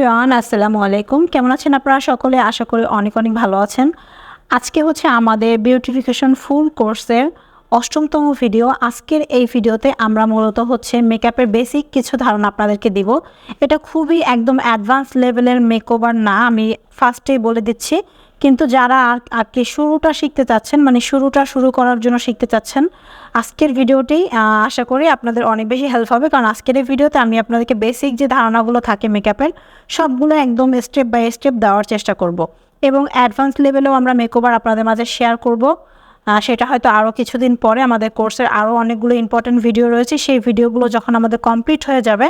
Everyone, আসসালামু আলাইকুম। কেমন আছেন আপনারা সকলে? আশা করি অনেক অনেক ভালো আছেন। আজকে হচ্ছে আমাদের বিউটিফিকেশন ফুল কোর্সের অষ্টমতম ভিডিও। আজকের এই ভিডিওতে আমরা মূলত হচ্ছে মেকআপের বেসিক কিছু ধারণা আপনাদেরকে দিব। এটা খুবই একদম অ্যাডভান্স লেভেলের মেকওভার না, আমি ফার্স্টেই বলে দিচ্ছি। কিন্তু যারা আর শুরুটা শিখতে চাচ্ছেন মানে শুরুটা শুরু করার জন্য শিখতে চাচ্ছেন, আজকের ভিডিওটি আশা করি আপনাদের অনেক বেশি হেল্প হবে। কারণ আজকের এই ভিডিওতে আমি আপনাদেরকে বেসিক যে ধারণাগুলো থাকে মেকআপের সবগুলো একদম স্টেপ বাই স্টেপ দেওয়ার চেষ্টা করব। এবং অ্যাডভান্স লেভেলেও আমরা মেকওভার আপনাদের মাঝে শেয়ার করব। সেটা হয়তো আরও কিছুদিন পরে আমাদের কোর্সের আরও অনেকগুলো ইম্পর্টেন্ট ভিডিও রয়েছে। সেই ভিডিওগুলো যখন আমাদের কমপ্লিট হয়ে যাবে,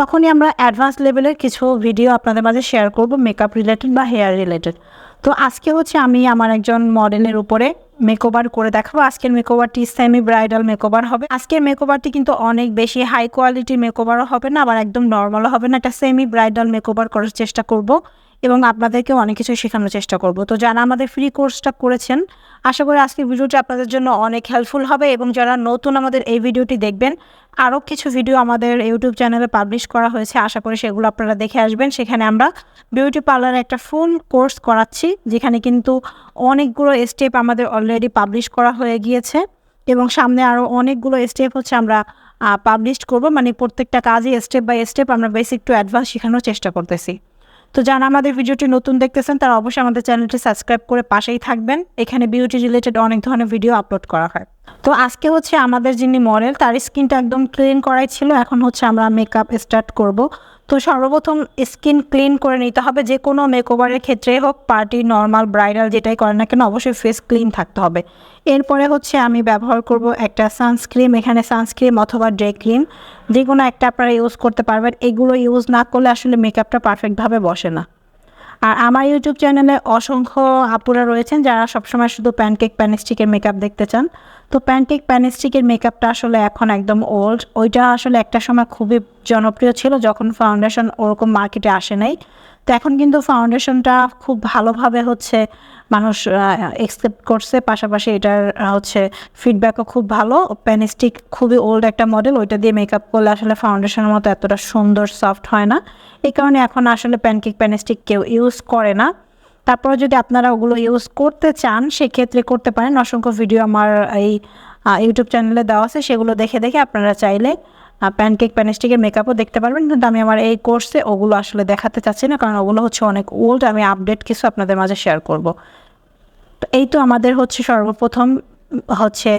তখনই আমরা অ্যাডভান্স লেভেলের কিছু ভিডিও আপনাদের মাঝে শেয়ার করব মেকআপ রিলেটেড বা হেয়ার রিলেটেড তো আজকে হচ্ছে আমি আমার একজন মডেলের উপরে মেকওভার করে দেখাবো। আজকের মেকওভারটি সেমি ব্রাইডাল মেকওভার হবে। আজকের মেকওভারটি কিন্তু অনেক বেশি হাই কোয়ালিটির মেকওভারও হবে না, আবার একদম নর্মালও হবে না। একটা সেমি ব্রাইডাল মেকওভার করার চেষ্টা করব। এবং আপনাদেরকে অনেক কিছু শেখানোর চেষ্টা করব। তো যারা আমাদের ফ্রি কোর্সটা করেছেন, আশা করি আজকের ভিডিওটি আপনাদের জন্য অনেক হেল্পফুল হবে এবং যারা নতুন আমাদের এই ভিডিওটি দেখবেন, আরও কিছু ভিডিও আমাদের ইউটিউব চ্যানেলে পাবলিশ করা হয়েছে, আশা করি সেগুলো আপনারা দেখে আসবেন। সেখানে আমরা বিউটি পার্লারে একটা ফুল কোর্স করাচ্ছি, যেখানে কিন্তু অনেকগুলো স্টেপ আমাদের অলরেডি পাবলিশ করা হয়ে গিয়েছে এবং সামনে আরও অনেকগুলো স্টেপ হচ্ছে আমরা পাবলিশ করব। মানে প্রত্যেকটা কাজই স্টেপ বাই স্টেপ আমরা বেসিক টু অ্যাডভান্স শেখানোর চেষ্টা করতেছি। তো যারা আমাদের ভিডিওটি নতুন দেখতেছেন, তারা অবশ্যই আমাদের চ্যানেলটি সাবস্ক্রাইব করে পাশেই থাকবেন। এখানে বিউটি রিলেটেড অনেক ধরনের ভিডিও আপলোড করা হয়। তো আজকে হচ্ছে আমাদের যিনি মডেল, তার স্কিনটা একদম ক্লিন করাই ছিল, এখন হচ্ছে আমরা মেকআপ স্টার্ট করব। তো সর্বপ্রথম স্কিন ক্লিন করে নিতে হবে, যে কোনো মেকওভারের ক্ষেত্রে হোক পার্টি নর্মাল ব্রাইডাল যেটাই করেন না কেন, অবশ্যই ফেস ক্লিন থাকতে হবে। এরপরে হচ্ছে আমি ব্যবহার করব একটা সানস্ক্রিম এখানে সানস্ক্রিম অথবা ডে ক্রিম যে কোনো একটা আপনারা ইউজ করতে পারবেন। এগুলো ইউজ না করলে আসলে মেকআপটা পারফেক্টভাবে বসে না। আর আমার ইউটিউব চ্যানেলে অসংখ্য আপুরা রয়েছেন, যারা সবসময় শুধু প্যানকেক প্যানিস্টিকের মেকআপ দেখতে চান। তো প্যানকেক প্যানিস্টিকের মেকআপটা আসলে এখন একদম ওল্ড ওইটা আসলে একটা সময় খুবই জনপ্রিয় ছিল যখন ফাউন্ডেশন ওরকম মার্কেটে আসে নাই। তো এখন কিন্তু ফাউন্ডেশনটা খুব ভালোভাবে হচ্ছে মানুষ এক্সেপ্ট করছে। পাশাপাশি এটার হচ্ছে ফিডব্যাকও খুব ভালো। প্যানিস্টিক খুবই ওল্ড একটা মডেল ওইটা দিয়ে মেকআপ করলে আসলে ফাউন্ডেশনের মতো এতটা সুন্দর সফট হয় না। এই কারণে এখন আসলে প্যানকেক প্যানিস্টিক কেউ ইউজ করে না। তারপরে যদি আপনারা ওগুলো ইউজ করতে চান, সেক্ষেত্রে করতে পারেন। অসংখ্য ভিডিও আমার এই ইউটিউব চ্যানেলে দেওয়া আছে। সেগুলো দেখে দেখে আপনারা চাইলে প্যানকেক প্যানিস্টিকের মেকআপও দেখতে পারবেন। কিন্তু আমি আমার এই কোর্সে ওগুলো আসলে দেখাতে চাচ্ছি না, কারণ ওগুলো হচ্ছে অনেক ওল্ড আমি আপডেট কিছু আপনাদের মাঝে শেয়ার করব। তো এই তো আমাদের হচ্ছে সর্বপ্রথম হচ্ছে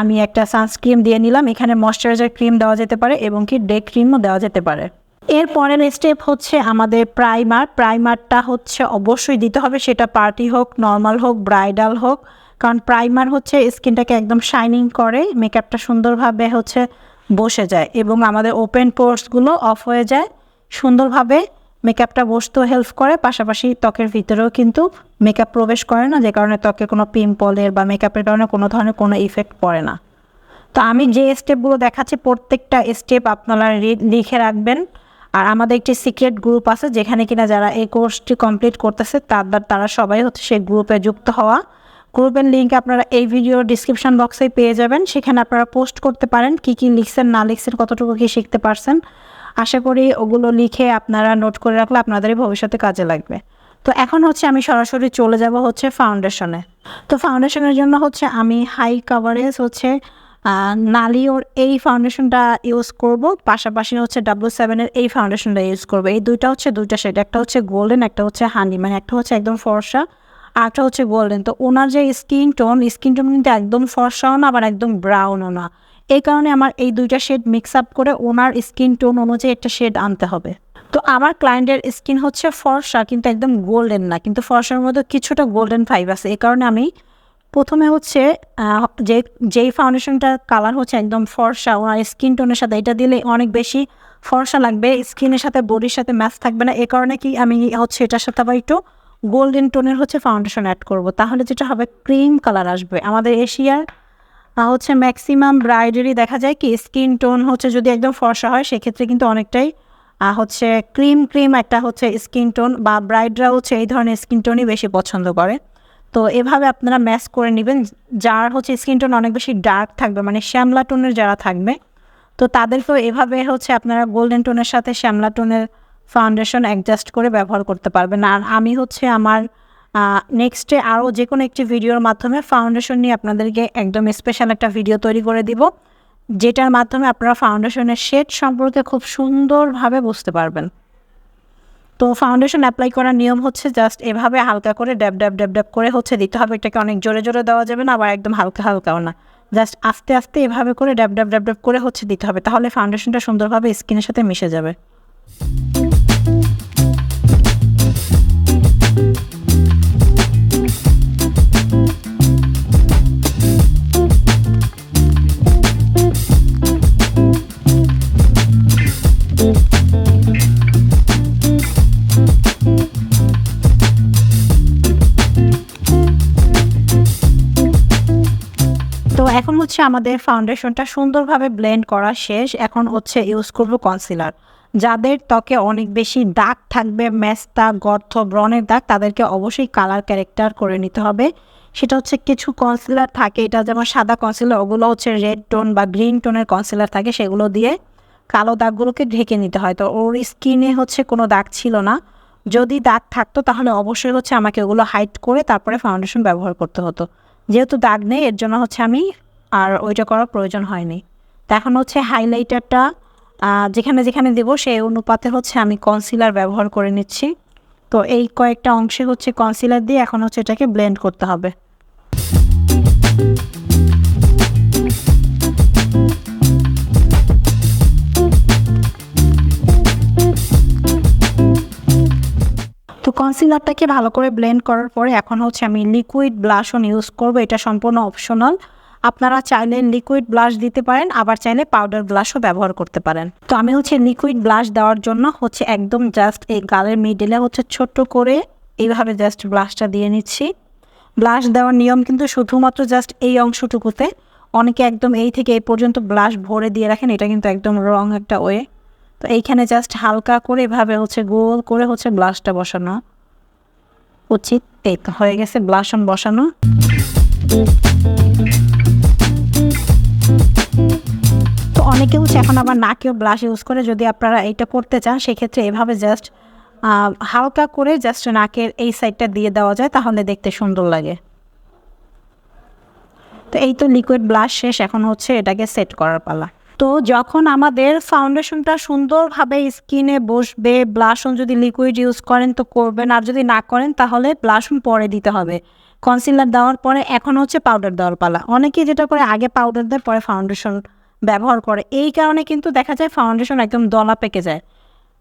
আমি একটা সানস্ক্রিম দিয়ে নিলাম। এখানে ময়শ্চারাইজার ক্রিম দেওয়া যেতে পারে এবং কি ডে ক্রিমও দেওয়া যেতে পারে। এর পরের স্টেপ হচ্ছে আমাদের প্রাইমার প্রাইমারটা হচ্ছে অবশ্যই দিতে হবে, সেটা পার্টি হোক নর্মাল হোক ব্রাইডাল হোক। কারণ প্রাইমার হচ্ছে স্কিনটাকে একদম শাইনিং করে মেকআপটা সুন্দরভাবে হচ্ছে বসে যায় এবং আমাদের ওপেন পোর্সগুলো অফ হয়ে যায়। সুন্দরভাবে মেকআপটা বসতেও হেল্প করে, পাশাপাশি ত্বকের ভিতরেও কিন্তু মেকআপ প্রবেশ করে না, যে কারণে ত্বকে কোনো পিম্পলের বা মেকআপের কারণে কোনো ধরনের কোনো ইফেক্ট পড়ে না। তো আমি যে স্টেপগুলো দেখাচ্ছি, প্রত্যেকটা স্টেপ আপনারা লিখে রাখবেন। আর আমাদের একটি সিক্রেট গ্রুপ আছে যেখানে কিনা যারা এই কোর্সটি কমপ্লিট করতেছে তাদের তারা সবাই হচ্ছে সেই গ্রুপে যুক্ত হওয়া। গ্রুপের লিঙ্ক আপনারা এই ভিডিও ডিসক্রিপশন বক্সে পেয়ে যাবেন। সেখানে আপনারা পোস্ট করতে পারেন কি কি লিখছেন, না লিখছেন, কতটুকু কি শিখতে পারছেন। আশা করি ওগুলো লিখে আপনারা নোট করে রাখলে আপনাদেরই ভবিষ্যতে কাজে লাগবে। তো এখন হচ্ছে আমি সরাসরি চলে যাব হচ্ছে ফাউন্ডেশনে তো ফাউন্ডেশনের জন্য হচ্ছে আমি হাই কাভারেজ হচ্ছে নালিওর এই ফাউন্ডেশনটা ইউজ করব, পাশাপাশি হচ্ছে ডাব্লু সেভেনের এই ফাউন্ডেশনটা ইউজ করব। এই দুইটা হচ্ছে দুইটা শেড, একটা হচ্ছে গোল্ডেন, একটা হচ্ছে হানি মানে একটা হচ্ছে একদম ফর্সা, আর একটা হচ্ছে গোল্ডেন। তো ওনার যে স্কিন টোন স্কিন টোন কিন্তু একদম ফর্সাও না, আবার একদম ব্রাউনও না। এই কারণে আমার এই দুইটা শেড মিক্স আপ করে ওনার স্কিন টোন অনুযায়ী একটা শেড আনতে হবে। তো আমার ক্লায়েন্টের স্কিন হচ্ছে ফর্সা, কিন্তু একদম গোল্ডেন না, কিন্তু ফর্সার মধ্যে কিছুটা গোল্ডেন ফাইভ আছে। এই কারণে আমি প্রথমে হচ্ছে যে, যেই ফাউন্ডেশনটার কালার হচ্ছে একদম ফর্সা ওনার স্কিন টোনের সাথে এটা দিলে অনেক বেশি ফর্সা লাগবে। স্কিনের সাথে বডির সাথে ম্যাচ থাকবে না। এ কারণে কি আমি হচ্ছে এটার সাথে আবার একটু গোল্ডেন টোনের হচ্ছে ফাউন্ডেশন অ্যাড করব। তাহলে যেটা হবে ক্রিম কালার আসবে। আমাদের এশিয়ার হচ্ছে ম্যাক্সিমাম ব্রাইডেরই দেখা যায় কি স্কিন টোন হচ্ছে যদি একদম ফর্সা হয়, সেক্ষেত্রে কিন্তু অনেকটাই হচ্ছে ক্রিম ক্রিম একটা হচ্ছে স্কিন টোন বা ব্রাইডরা হচ্ছে এই ধরনের স্কিন টোনই বেশি পছন্দ করে। তো এভাবে আপনারা ম্যাচ করে নেবেন। যার হচ্ছে স্কিন টোন অনেক বেশি ডার্ক থাকবে মানে শ্যামলা টোনের যারা থাকবে, তো তাদেরকেও এভাবে হচ্ছে আপনারা গোল্ডেন টোনের সাথে শ্যামলা টোনের ফাউন্ডেশন অ্যাডজাস্ট করে ব্যবহার করতে পারবেন। আর আমি হচ্ছে আমার নেক্সটে আরও যে কোনো একটি ভিডিওর মাধ্যমে ফাউন্ডেশন নিয়ে আপনাদেরকে একদম স্পেশাল একটা ভিডিও তৈরি করে দিব, যেটার মাধ্যমে আপনারা ফাউন্ডেশনের শেড সম্পর্কে খুব সুন্দরভাবে বুঝতে পারবেন। তো ফাউন্ডেশন অ্যাপ্লাই করার নিয়ম হচ্ছে জাস্ট এভাবে হালকা করে ড্যাব ড্যাব ড্যাব ড্যাব করে হচ্ছে দিতে হবে। এটাকে অনেক জোরে জোরে দেওয়া যাবে না, আবার একদম হালকা, হালকাও না। জাস্ট আস্তে আস্তে এভাবে করে ড্যাব ড্যাব ড্যাব ড্যাব করে হচ্ছে দিতে হবে, তাহলে ফাউন্ডেশনটা সুন্দরভাবে স্কিনের সাথে মিশে যাবে। হচ্ছে আমাদের ফাউন্ডেশনটা সুন্দরভাবে ব্লেন্ড করা শেষ। এখন হচ্ছে ইউজ করব কনসিলার যাদের ত্বকে অনেক বেশি দাগ থাকবে মেস্তা গর্থ ব্রণের দাগ, তাদেরকে অবশ্যই কালার ক্যারেক্টার করে নিতে হবে। সেটা হচ্ছে কিছু কনসিলার থাকে, এটা যেমন সাদা কনসিলার ওগুলো হচ্ছে রেড টোন বা গ্রিন টোনের কনসিলার থাকে, সেগুলো দিয়ে কালো দাগগুলোকে ঢেকে নিতে হয়। তো ওর স্কিনে হচ্ছে কোনো দাগ ছিল না। যদি দাগ থাকতো তাহলে অবশ্যই হচ্ছে আমাকে ওগুলো হাইট করে তারপরে ফাউন্ডেশন ব্যবহার করতে হতো। যেহেতু দাগ নেই, এর জন্য হচ্ছে আমি আর ওইটা করার প্রয়োজন হয়নি। তো এখন হচ্ছে হাইলাইটারটা যেখানে যেখানে দেবো সেই অনুপাতে হচ্ছে আমি কনসিলার ব্যবহার করে নিচ্ছি। তো এই কয়েকটা অংশে হচ্ছে কনসিলার দিয়ে এখন হচ্ছে এটাকে ব্লেন্ড করতে হবে। তো কনসিলারটাকে ভালো করে ব্লেন্ড করার পরে এখন হচ্ছে আমি লিকুইড ব্লাশন ইউজ করব। এটা সম্পূর্ণ অপশনাল আপনারা চাইলে লিকুইড ব্লাশ দিতে পারেন আবার চাইলে পাউডার ব্লাশও ব্যবহার করতে পারেন। তো আমি হচ্ছে লিকুইড ব্লাশ দেওয়ার জন্য হচ্ছে একদম জাস্ট এই গালের মিডলে হচ্ছে ছোট্ট করে এইভাবে জাস্ট ব্লাশটা দিয়ে নিচ্ছি। ব্লাশ দেওয়ার নিয়ম কিন্তু শুধুমাত্র জাস্ট এই অংশটুকুতে। অনেকে একদম এই থেকে এই পর্যন্ত ব্লাশ ভরে দিয়ে রাখেন এটা কিন্তু একদম রং একটা ওয়ে তো এইখানে জাস্ট হালকা করে এভাবে হচ্ছে গোল করে হচ্ছে ব্লাশটা বসানো। উচিত এই হয়ে গেছে ব্লাশন বসানো। অনেকে হচ্ছে এখন আবার নাকেও ব্লাশ ইউজ করে যদি আপনারা এইটা করতে চান, সেক্ষেত্রে এভাবে জাস্ট হালকা করে জাস্ট নাকের এই সাইডটা দিয়ে দেওয়া যায়, তাহলে দেখতে সুন্দর লাগে। তো এই তো লিকুইড ব্লাশ শেষ, এখন হচ্ছে এটাকে সেট করার পালা। তো যখন আমাদের ফাউন্ডেশনটা সুন্দরভাবে স্কিনে বসবে ব্লাশন যদি লিকুইড ইউজ করেন, তো করবেন, আর যদি না করেন, তাহলে ব্লাশন পরে দিতে হবে। কনসিলার দেওয়ার পরে এখন হচ্ছে পাউডার দেওয়ার পালা। অনেকে যেটা করে, আগে পাউডার দেয়, পরে ফাউন্ডেশন ব্যবহার করে। এই কারণে কিন্তু দেখা যায় ফাউন্ডেশন একদম দলা পেকে যায়।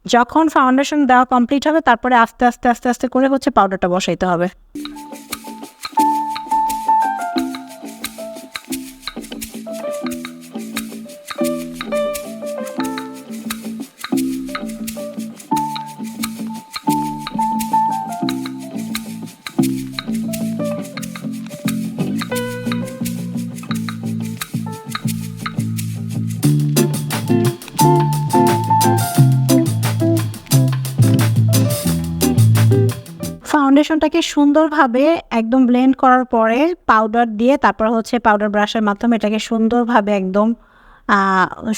যখন ফাউন্ডেশন দেওয়া কমপ্লিট হবে, তারপরে আস্তে আস্তে আস্তে আস্তে করে হচ্ছে পাউডারটা বসাইতে হবে। ফাউন্ডেশনটাকে সুন্দরভাবে একদম ব্লেন্ড করার পরে পাউডার দিয়ে তারপর হচ্ছে পাউডার ব্রাশের মাধ্যমে এটাকে সুন্দরভাবে একদম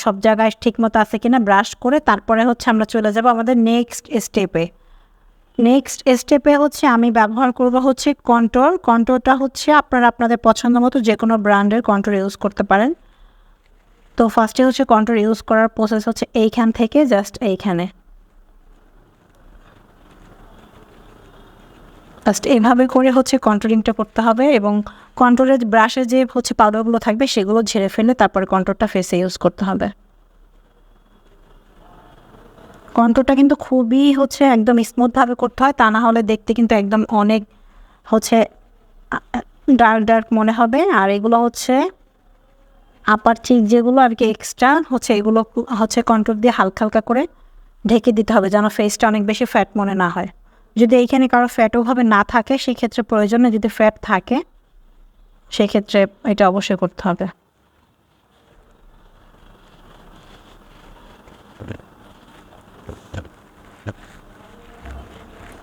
সব জায়গায় ঠিক মতো আছে কিনা ব্রাশ করে তারপরে হচ্ছে আমরা চলে যাব আমাদের নেক্সট স্টেপে নেক্সট স্টেপে হচ্ছে আমি ব্যবহার করব হচ্ছে কন্ট্রোল কন্ট্রোলটা হচ্ছে আপনারা আপনাদের পছন্দ মতো যে কোনো ব্র্যান্ডের কন্ট্রোল ইউজ করতে পারেন। তো ফার্স্টে হচ্ছে কন্ট্রোল ইউজ করার প্রসেস হচ্ছে এইখান থেকে জাস্ট এইখানে। জাস্ট এভাবে করে হচ্ছে কন্ট্রোলিংটা করতে হবে এবং কন্ট্রোলের ব্রাশে যে হচ্ছে পাউডারগুলো থাকবে সেগুলো ঝেড়ে ফেলে তারপরে কন্ট্রোলটা ফেসে ইউজ করতে হবে। কন্ট্রোলটা কিন্তু খুবই হচ্ছে একদম স্মুথভাবে করতে হয়, তা না হলে দেখতে কিন্তু একদম অনেক হচ্ছে ডার্ক ডার্ক মনে হবে। আর এগুলো হচ্ছে আপার চিক যেগুলো আর কি এক্সট্রা হচ্ছে এগুলো হচ্ছে কন্ট্রোল দিয়ে হালকা হালকা করে ঢেকে দিতে হবে যেন ফেসটা অনেক বেশি ফ্যাট মনে না হয়। যদি এইখানে কারও ফ্যাটও ভাবে না থাকে, সেক্ষেত্রে প্রয়োজনে যদি ফ্যাট থাকে, সেক্ষেত্রে এটা অবশ্যই করতে হবে।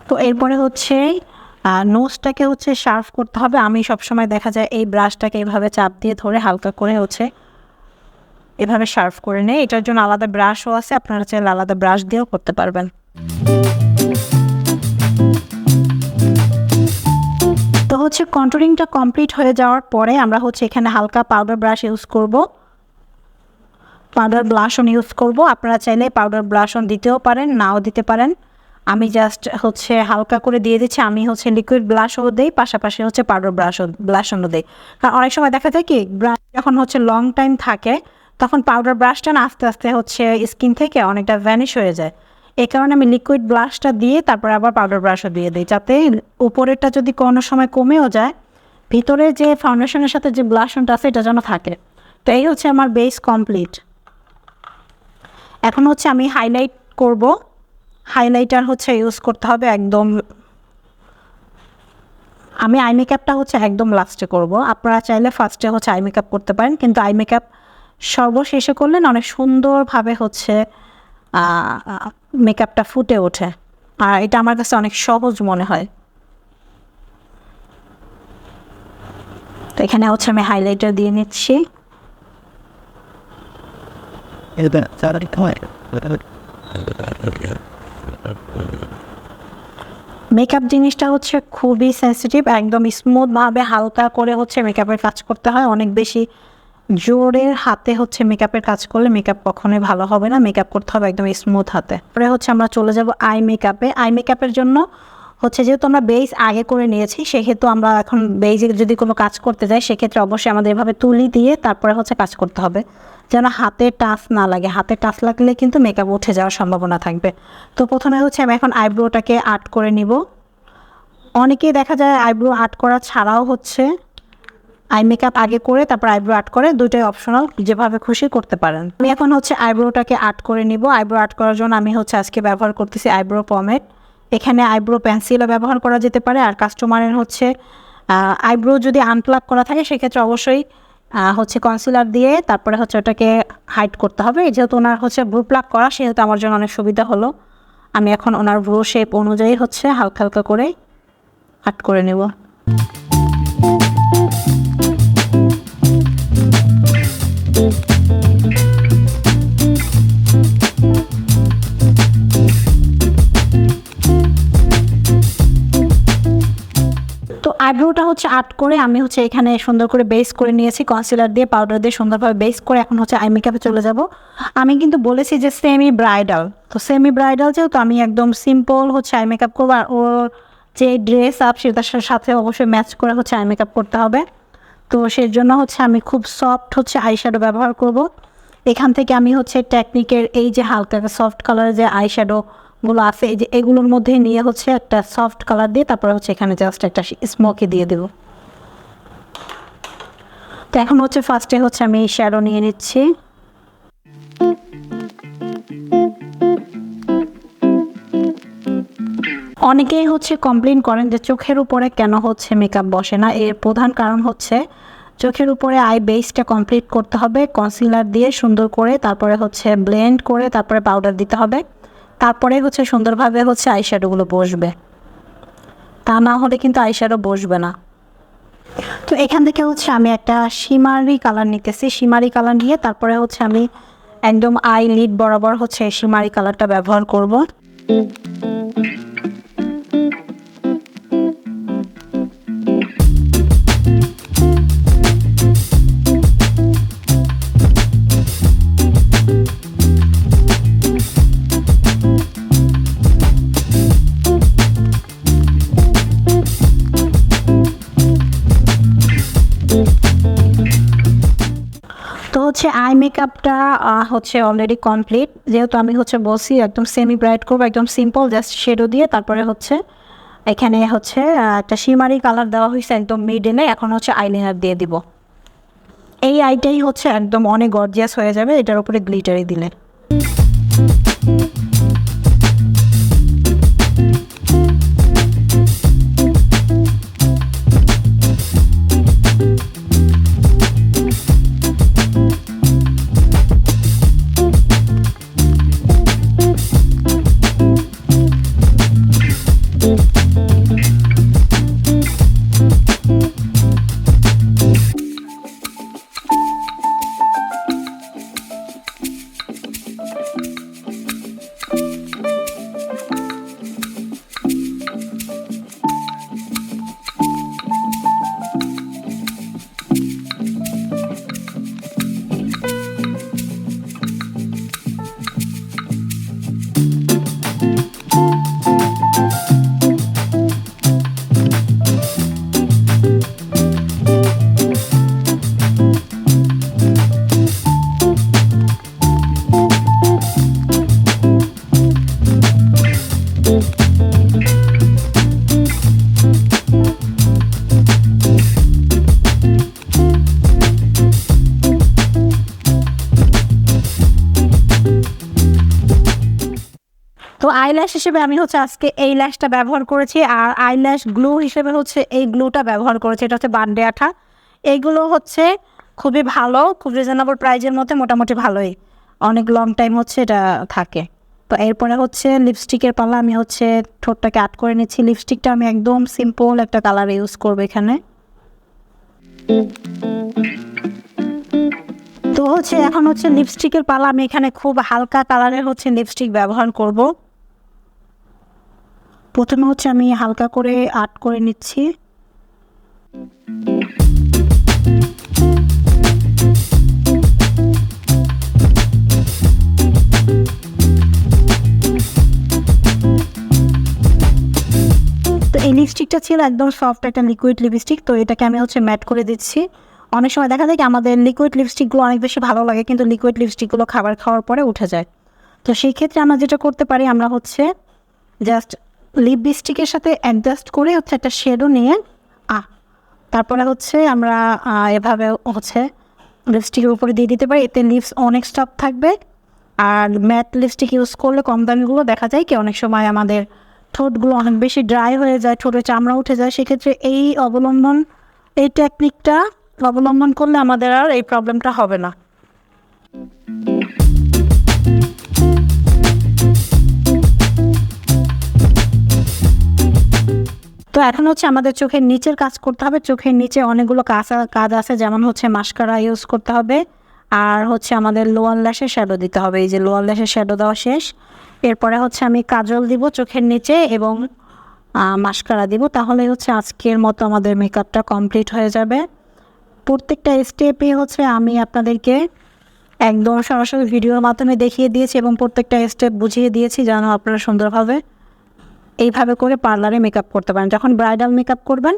তো এরপরে হচ্ছে নোজটাকে হচ্ছে শার্প করতে হবে। আমি সবসময় দেখা যায় এই ব্রাশটাকে এভাবে চাপ দিয়ে ধরে হালকা করে হচ্ছে এভাবে শার্প করে নেই। এটার জন্য আলাদা ব্রাশও আছে। আপনারা চাইলে আলাদা ব্রাশ দিয়েও করতে পারবেন। হচ্ছে কন্ট্রোলিংটা কমপ্লিট হয়ে যাওয়ার পরে আমরা হচ্ছে এখানে হালকা পাউডার ব্রাশ ইউজ করব। পাউডার ব্লাশন ইউজ করব। আপনারা চাইলে পাউডার ব্লাশন দিতেও পারেন, নাও দিতে পারেন। আমি জাস্ট হচ্ছে হালকা করে দিয়ে দিচ্ছি। আমি হচ্ছে লিকুইড ব্লাশও দিই, পাশাপাশি হচ্ছে পাউডার ব্রাশও ব্লাশনও দিই। কারণ অনেক সময় দেখা যায় কি ব্রাশ যখন হচ্ছে লং টাইম থাকে, তখন পাউডার ব্রাশটা না আস্তে আস্তে হচ্ছে স্কিন থেকে অনেকটা ভ্যানিশ হয়ে যায়। এই কারণে আমি লিকুইড ব্লাশটা দিয়ে তারপরে আবার পাউডার ব্রাশও দিয়ে দিই, যাতে উপরেরটা যদি কোনো সময় কমেও যায়, ভিতরে যে ফাউন্ডেশনের সাথে যে ব্লাশনটা আছে, এটা যেন থাকে। তো এই হচ্ছে আমার বেস কমপ্লিট এখন হচ্ছে আমি হাইলাইট করব। হাইলাইটার হচ্ছে ইউজ করতে হবে একদম, আমি আই মেকআপটা হচ্ছে একদম লাস্টে করব। আপনারা চাইলে ফার্স্টে হচ্ছে আই মেকআপ করতে পারেন, কিন্তু আই মেকআপ সর্বশেষে করলেন অনেক সুন্দরভাবে হচ্ছে মেকআপটা ফুটে ওঠে। আর এটা আমার কাছে অনেক সহজ মনে হয়। তো এখানে হচ্ছে আমি হাইলাইটার দিয়ে নিচ্ছি। মেকআপ জিনিসটা হচ্ছে খুবই সেন্সিটিভ একদম স্মুথভাবে হালকা করে হচ্ছে মেকআপের কাজ করতে হয়। অনেক বেশি জোরের হাতে হচ্ছে মেকআপের কাজ করলে মেকআপ কখনোই ভালো হবে না। মেকআপ করতে হবে একদম স্মুথ হাতে। পরে হচ্ছে আমরা চলে যাব আই মেকআপে আই মেকআপের জন্য হচ্ছে যেহেতু আমরা বেস আগে করে নিয়েছি সেক্ষেত্রে আমরা এখন বেজে যদি কোনো কাজ করতে যাই, সেক্ষেত্রে অবশ্যই আমাদের এভাবে তুলি দিয়ে তারপরে হচ্ছে কাজ করতে হবে। যেন হাতে টাচ না লাগে। হাতে টাচ লাগলে কিন্তু মেকআপ উঠে যাওয়ার সম্ভাবনা থাকবে। তো প্রথমে হচ্ছে আমি এখন আইব্রোটাকে আর্ট করে নিব। অনেকেই দেখা যায় আইব্রো আর্ট করা ছাড়াও হচ্ছে আই মেকআপ আগে করে, তারপর আইব্রো আর্ট করে, দুইটাই অপশনাল যেভাবে খুশি করতে পারেন। আমি এখন হচ্ছে আইব্রোটাকে আর্ট করে নিব। আইব্রো আর্ট করার জন্য আমি হচ্ছে আজকে ব্যবহার করতেছি আইব্রো পমেট এখানে আইব্রো পেন্সিলও ব্যবহার করা যেতে পারে, আর কাস্টমারের হচ্ছে আইব্রো যদি আনপ্লাক করা থাকে, সেক্ষেত্রে অবশ্যই হচ্ছে কনসিলার দিয়ে তারপরে হচ্ছে ওটাকে হাইড করতে হবে। যেহেতু ওনার হচ্ছে ভ্রু প্লাক করা, সেহেতু আমার জন্য অনেক সুবিধা হলো। আমি এখন ওনার ভ্রু শেপ অনুযায়ী হচ্ছে হালকা হালকা করে আর্ট করে নেব। আইব্রোটা হচ্ছে আর্ট করে আমি হচ্ছে এখানে সুন্দর করে বেস করে নিয়েছি কনসিলার দিয়ে পাউডার দিয়ে সুন্দরভাবে বেস করে এখন হচ্ছে আই মেকআপে চলে যাব। আমি কিন্তু বলেছি যে সেমি ব্রাইডাল তো সেমি ব্রাইডাল যেহেতু আমি একদম সিম্পল হচ্ছে আই মেকআপ করব আর ওর যে ড্রেস আপ সেটার সাথে অবশ্যই ম্যাচ করে হচ্ছে আই মেকআপ করতে হবে। তো সেই জন্য হচ্ছে আমি খুব সফট হচ্ছে আই শ্যাডো ব্যবহার করব। এখান থেকে আমি হচ্ছে টেকনিকের এই যে হালকা সফট কালারের যে আই শ্যাডোগুলো আছে, এই যে এগুলোর মধ্যে নিয়ে হচ্ছে একটা সফট কালার দিয়ে তারপরে হচ্ছে এখানে জাস্ট একটা স্মোকি দিয়ে দেবো। তো এখন হচ্ছে ফার্স্টে হচ্ছে আমি এই শ্যাডো নিয়ে নিচ্ছি। অনেকেই হচ্ছে কমপ্লেন করেন যে চোখের উপরে কেন হচ্ছে মেকআপ বসে না। এর প্রধান কারণ হচ্ছে চোখের উপরে আই বেসটা কমপ্লিট করতে হবে কনসিলার দিয়ে সুন্দর করে, তারপরে হচ্ছে ব্লেন্ড করে, তারপরে পাউডার দিতে হবে। তারপরে হচ্ছে সুন্দরভাবে হচ্ছে আইশ্যাডোগুলো বসবে। তা না হলে কিন্তু আইশ্যাডো বসবে না। তো এখান থেকে হচ্ছে আমি একটা সিমারি কালার নিতেছি। সিমারি কালার নিয়ে তারপরে হচ্ছে আমি একদম আই লিড বরাবর হচ্ছে সিমারি কালারটা ব্যবহার করব। মেকআপটা হচ্ছে অলরেডি কমপ্লিট যেহেতু আমি হচ্ছে বসি একদম সেমি ব্রাইট করব, একদম সিম্পল জাস্ট শেডো দিয়ে। তারপরে হচ্ছে, এখানে হচ্ছে একটা সিমারি কালার দেওয়া হয়েছে একদম মিডেনে এখন হচ্ছে আইলাইনার দিয়ে দিব। এই আইটাই হচ্ছে একদম অনেক গর্জিয়াস হয়ে যাবে, এটার উপরে গ্লিটারি দিলে। আইল্যাশ হিসেবে আমি হচ্ছে আজকে এই ল্যাশটা ব্যবহার করেছি, আর আইল্যাশ গ্লু হিসেবে হচ্ছে এই গ্লুটা ব্যবহার করেছি। এটা হচ্ছে বান্ডে আঠা এইগুলো হচ্ছে খুবই ভালো, খুব রিজনেবল প্রাইজের মধ্যে মোটামুটি ভালোই। অনেক লং টাইম হচ্ছে এটা থাকে। তো এরপরে হচ্ছে লিপস্টিকের পালা আমি হচ্ছে ঠোঁটটাকে আট করে নিচ্ছি। লিপস্টিকটা আমি একদম সিম্পল একটা কালার ইউজ করব এখানে। তো হচ্ছে এখন হচ্ছে লিপস্টিকের পালা আমি এখানে খুব হালকা কালারের হচ্ছে লিপস্টিক ব্যবহার করব। প্রথমে হচ্ছে আমি হালকা করে আর্ট করে নিচ্ছি। এই লিপস্টিকটা ছিল একদম সফট একটা লিকুইড লিপস্টিক তো এটাকে আমি হচ্ছে ম্যাট করে দিচ্ছি। অনেক সময় দেখা যায় কি আমাদের লিকুইড লিপস্টিকগুলো অনেক বেশি ভালো লাগে, কিন্তু লিকুইড লিপস্টিকগুলো খাবার খাওয়ার পরে উঠে যায়। তো সেই ক্ষেত্রে আমরা যেটা করতে পারি, আমরা হচ্ছে জাস্ট লিপস্টিকের সাথে অ্যাডজাস্ট করে হচ্ছে একটা শেডও নিয়ে আহ তারপরে হচ্ছে আমরা এভাবে হচ্ছে লিপস্টিকের উপরে দিয়ে দিতে পারি। এতে লিপস অনেক স্টপ থাকবে। আর ম্যাট লিপস্টিক ইউজ করলে কম দামিগুলো দেখা যায় কি, অনেক সময় আমাদের ঠোঁটগুলো অনেক বেশি ড্রাই হয়ে যায়, ঠোঁটের চামড়া উঠে যায়। সেক্ষেত্রে এই অবলম্বন, এই টেকনিকটা অবলম্বন করলে আমাদের আর এই প্রবলেমটা হবে না। তো এখন হচ্ছে আমাদের চোখের নিচের কাজ করতে হবে। চোখের নিচে অনেকগুলো কাজ কাজ আছে, যেমন হচ্ছে মাস্কারা ইউজ করতে হবে আর হচ্ছে আমাদের লোয়ার ল্যাশে শ্যাডো দিতে হবে। এই যে লোয়ার ল্যাশে শ্যাডো দেওয়া শেষ। এরপরে হচ্ছে আমি কাজল দিব চোখের নিচে এবং মাস্কারা দিব। তাহলে হচ্ছে আজকের মতো আমাদের মেকআপটা কমপ্লিট হয়ে যাবে। প্রত্যেকটা স্টেপে হচ্ছে আমি আপনাদেরকে একদম সরাসরি ভিডিওর মাধ্যমে দেখিয়ে দিয়েছি এবং প্রত্যেকটা স্টেপ বুঝিয়ে দিয়েছি যেন আপনারা সুন্দরভাবে এইভাবে করে পার্লারে মেকআপ করতে পারেন। যখন ব্রাইডাল মেকআপ করবেন,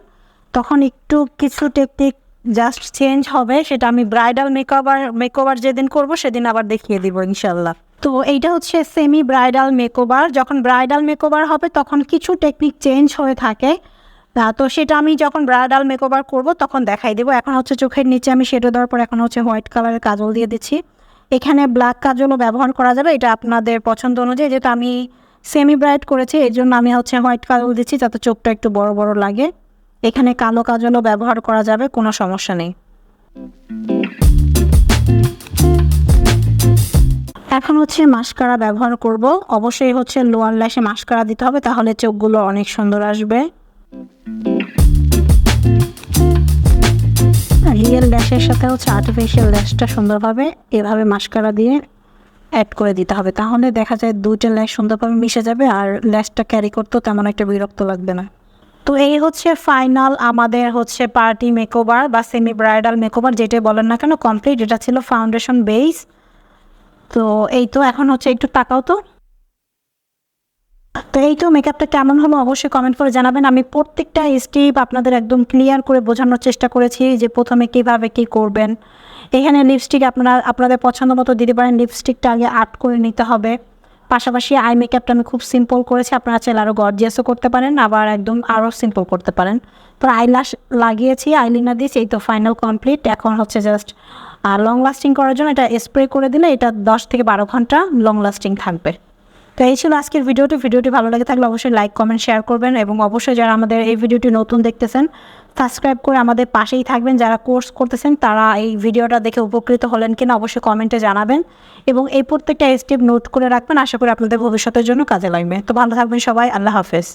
তখন একটু কিছু টেকনিক জাস্ট চেঞ্জ হবে, সেটা আমি ব্রাইডাল মেকওভার মেকওভার যেদিন করব, সেদিন আবার দেখিয়ে দিব ইনশাল্লাহ তো এইটা হচ্ছে সেমি ব্রাইডাল মেকওভার যখন ব্রাইডাল মেকওভার হবে, তখন কিছু টেকনিক চেঞ্জ হয়ে থাকে। তা সেটা আমি যখন ব্রাইডাল মেকওভার করব, তখন দেখাই দেবো। এখন হচ্ছে চোখের নিচে আমি শেডো দেওয়ার পর এখন হচ্ছে হোয়াইট কালারের কাজল দিয়ে দিচ্ছি। এখানে ব্ল্যাক কাজলও ব্যবহার করা যাবে, এটা আপনাদের পছন্দ অনুযায়ী। যেহেতু আমি সেমি ব্রাইট করেছি, এর জন্য আমি হচ্ছে হোয়াইট কাজল দিচ্ছি যাতে চোখটা একটু বড় বড় লাগে। এখানে কালো কাজলও ব্যবহার করা যাবে, কোনো সমস্যা নেই। এখন হচ্ছে মাস্কারা ব্যবহার করব। অবশ্যই হচ্ছে লোয়ার ল্যাশে মাস্কারা দিতে হবে, তাহলে চোখগুলো অনেক সুন্দর আসবে। রিয়েল ল্যাশের সাথে হচ্ছে আর্টিফিশিয়াল ল্যাশটা সুন্দরভাবে এভাবে মাস্কারা দিয়ে অ্যাড করে দিতে হবে। তাহলে দেখা যায় দুইটা ল্যাশ সুন্দরভাবে মিশে যাবে আর ল্যাশটা ক্যারি করতেও তেমন একটা বিরক্ত লাগবে না। তো এই হচ্ছে ফাইনাল আমাদের হচ্ছে পার্টি মেকওভার বা সেমি ব্রাইডাল মেকওভার যেটাই বলেন না কেন কমপ্লিট এটা ছিল ফাউন্ডেশন বেস তো এই তো এখন হচ্ছে একটু তাকাও তো। তো এই তো মেকআপটা কেমন হলো অবশ্যই কমেন্ট করে জানাবেন। আমি প্রত্যেকটা স্টেপ আপনাদের একদম ক্লিয়ার করে বোঝানোর চেষ্টা করেছি যে প্রথমে কীভাবে কী করবেন। এখানে লিপস্টিক আপনারা, আপনাদের পছন্দ মতো দিতে পারেন। লিপস্টিকটা আগে আর্ট করে নিতে হবে। পাশাপাশি আই মেকআপটা আমি খুব সিম্পল করেছি। আপনারা চাইলে আরও গর্জিয়াসও করতে পারেন, আবার একদম আরও সিম্পল করতে পারেন। তো আইলাস লাগিয়েছি আইলিনার দিয়েছি, এই তো ফাইনাল কমপ্লিট এখন হচ্ছে জাস্ট লং লাস্টিং করার জন্য এটা স্প্রে করে দিলে এটা দশ থেকে বারো ঘণ্টা লং লাস্টিং থাকবে। তো এই ছিল আজকের ভিডিওটি। ভিডিওটি ভালো লাগে থাকলে অবশ্যই লাইক কমেন্ট শেয়ার করবেন এবং অবশ্যই যারা আমাদের এই ভিডিওটি নতুন দেখতেছেন সাবস্ক্রাইব করে আমাদের পাশেই থাকবেন। যারা কোর্স করতেছেন, তারা এই ভিডিওটা দেখে উপকৃত হলেন কিনা অবশ্যই কমেন্টে জানাবেন এবং এই প্রত্যেকটা স্টেপ নোট করে রাখবেন। আশা করি আপনাদের ভবিষ্যতের জন্য কাজে লাগবে। তো ভালো থাকবেন সবাই। আল্লাহ হাফেজ।